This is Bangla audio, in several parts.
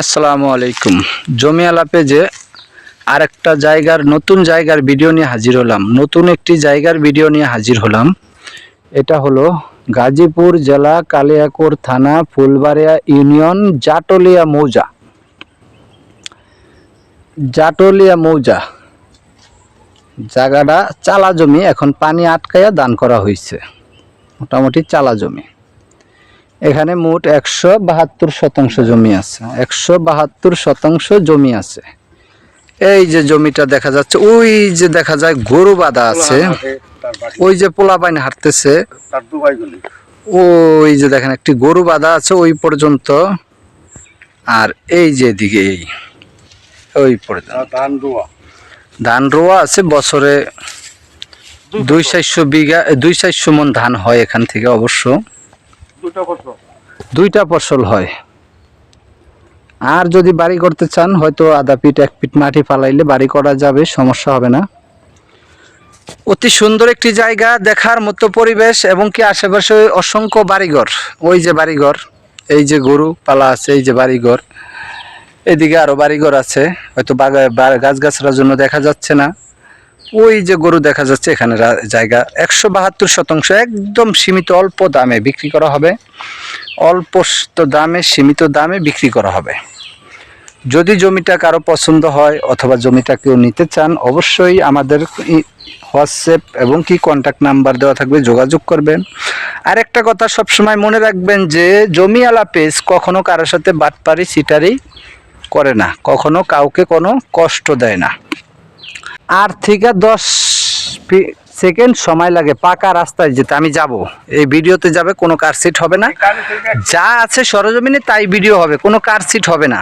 আসসালামু আলাইকুম। জমি আলাপে যে আরেকটা জায়গার, নতুন জায়গার ভিডিও নিয়ে হাজির হলাম। নতুন একটি জায়গার ভিডিও নিয়ে হাজির হলাম। এটা হলো গাজীপুর জেলা কালিয়াকোর থানা, ফুলবাড়িয়া ইউনিয়ন, জাটলিয়া মৌজা। জাটলিয়া মৌজা। জায়গাটা চালা জমি, এখন পানি আটকাইয়া দান করা হয়েছে মোটামুটি চালা জমি। এখানে মোট একশো বাহাত্তর শতাংশ জমি আছে। একশো বাহাত্তর শতাংশ জমি আছে। এই যে জমিটা দেখা যাচ্ছে ওই যে দেখা যায় গরু বাঁধা আছে ওই যে পোলা পাইন হাঁটতেছে ওই যে দেখেন একটি গরু বাঁধা আছে ওই পর্যন্ত। আর এই যে দিকে এই ওই পর্যন্ত। ধান দুয়া ধান রোয়া আছে বছরে দুই চারশো বিঘা দুই চারশো মন ধান হয় এখান থেকে অবশ্য। দুইটা ফসল? হয়। আর যদি বাড়ি করতে চান, হয়তো আধা ফিট, এক ফিট মাটি ফালাইলে বাড়ি করা যাবে, সমস্যা হবে না। অতি সুন্দর একটি জায়গা, দেখার মতো পরিবেশ এবং কি আশেপাশে অসংখ্য বাড়িঘর। ওই যে বাড়িঘর, এই যে গরু পালা আছে, এই যে বাড়িঘর। এদিকে আরও বাড়িঘর আছে, হয়তো বাগা গাছগাছড়ার জন্য দেখা যাচ্ছে না। ওই যে গরু দেখা যাচ্ছে, এখানে জায়গা একশো বাহাত্তর শতাংশ একদম সীমিত, অল্প দামে বিক্রি করা হবে। অল্প দামে, সীমিত দামে বিক্রি করা হবে। যদি জমিটা কারও পছন্দ হয় অথবা জমিটা কেউ নিতে চান, অবশ্যই আমাদের হোয়াটসঅ্যাপ এবং কি কন্ট্যাক্ট নাম্বার দেওয়া থাকবে, যোগাযোগ করবেন। আর একটা কথা সবসময় মনে রাখবেন যে, জমি আলা পেজ কখনো কারোর সাথে বাটপারি সিটারি করে না। কখনো কাউকে কোনো কষ্ট দেয় না। আর থেকে দশ সেকেন্ড সময় লাগে পাকা রাস্তায় যেতে। আমি যাব। এই ভিডিওতে যাবে, কোনো কার সিট হবে না। যা আছে সরজমিনে তাই ভিডিও হবে, কোনো কার সিট হবে না।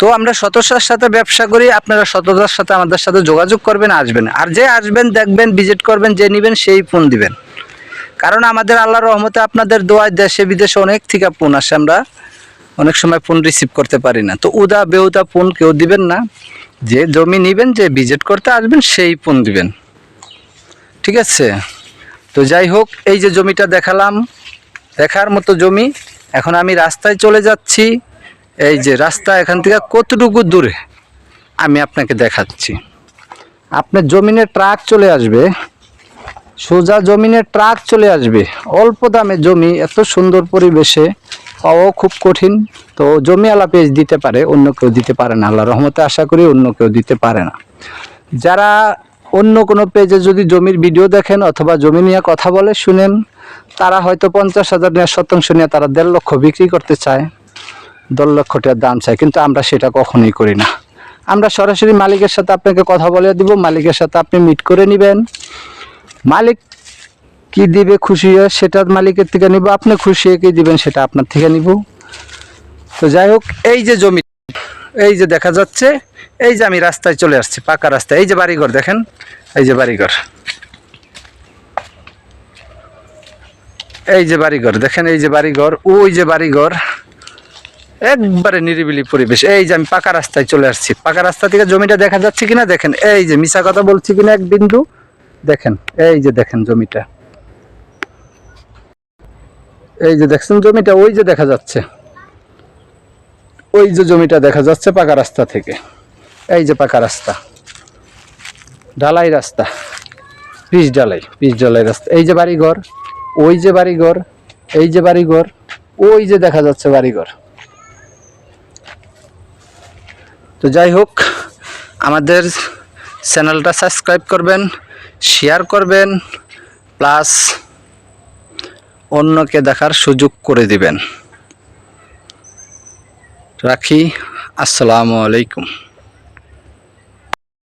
তো আমরা সততার সাথে ব্যবসা করি, আপনারা সততার সাথে আমাদের সাথে যোগাযোগ করবেন, আসবেন। আর যে আসবেন, দেখবেন ভিজিট করবেন, যে নেবেন, সেই ফোন দিবেন। কারণ আমাদের আল্লাহর রহমতে আপনাদের দোয়ায় দেশে, বিদেশে অনেক থেকে ফোন আসে। আমরা অনেক সময় ফোন রিসিভ করতে পারি না। তো উদা, বেউদা ফোন কেউ দিবেন না। যে জমি নেবেন, যে ভিজিট করতে আসবেন, সেই ফোন দিবেন। ঠিক আছে? তো যাই হোক, এই যে জমিটা দেখালাম, দেখার মতো জমি। এখন আমি রাস্তায় চলে যাচ্ছি। এই যে রাস্তা এখান থেকে কতটুকু দূরে? আমি আপনাকে দেখাচ্ছি। আপনার জমিনে ট্রাক চলে আসবে। সোজা জমিনে ট্রাক চলে আসবে। অল্প দামে জমি, এত সুন্দর পরিবেশে। পাওয়াও খুব কঠিন। তো জমি পেজ দিতে পারে, অন্য কেউ দিতে পারে না। আল্লাহ রহমতে আশা করি অন্য কেউ দিতে পারে না। যারা অন্য কোনো পেজে যদি জমির ভিডিও দেখেন অথবা জমি নিয়ে কথা বলে, শুনেন, তারা হয়তো পঞ্চাশ হাজার নিয়ে শতাংশ নিয়ে তারা দেড় লক্ষ বিক্রি করতে চায়, দেড় লক্ষ টাকার দাম চায়, কিন্তু আমরা সেটা কখনোই করি না। আমরা সরাসরি মালিকের সাথে আপনাকে কথা বলে দিব, মালিকের সাথে আপনি মিট করে নেবেন। মালিক কি দিবে খুশি হয় সেটা মালিকের থেকে নিব আপনি খুশি হয়ে কি দিবেন সেটা আপনার থেকে নিব তো যাই হোক এই যে জমি এই যে দেখা যাচ্ছে এই যে আমি রাস্তায় চলে আসছি পাকা রাস্তায় এই যে বাড়িঘর দেখেন এই যে বাড়িঘর এই যে বাড়িঘর দেখেন এই যে বাড়িঘর ওই যে বাড়িঘর একবারে নিরিবিলি পরিবেশ এই যে আমি পাকা রাস্তায় চলে আসছি পাকা রাস্তা থেকে জমিটা দেখা যাচ্ছে কিনা দেখেন এই যে মিশা কথা বলছি কিনা এক বিন্দু দেখেন এই যে দেখেন জমিটা এই যে দেখছেন জমিটা, ওই যে দেখা যাচ্ছে। ওই যে জমিটা দেখা যাচ্ছে পাকা রাস্তা থেকে। এই যে পাকা রাস্তা। ঢালাই রাস্তা। পিচ ঢালাই পিচ ঢালাই রাস্তা। এই যে বাড়িঘর, ওই যে বাড়িঘর, এই যে বাড়িঘর, ওই যে দেখা যাচ্ছে বাড়িঘর। তো যাই হোক, আমাদের চ্যানেলটা সাবস্ক্রাইব করবেন শেয়ার করবেন প্লাস অন্যকে দেখার সুযোগ করে দিবেন। রাখি আসসালামু আলাইকুম।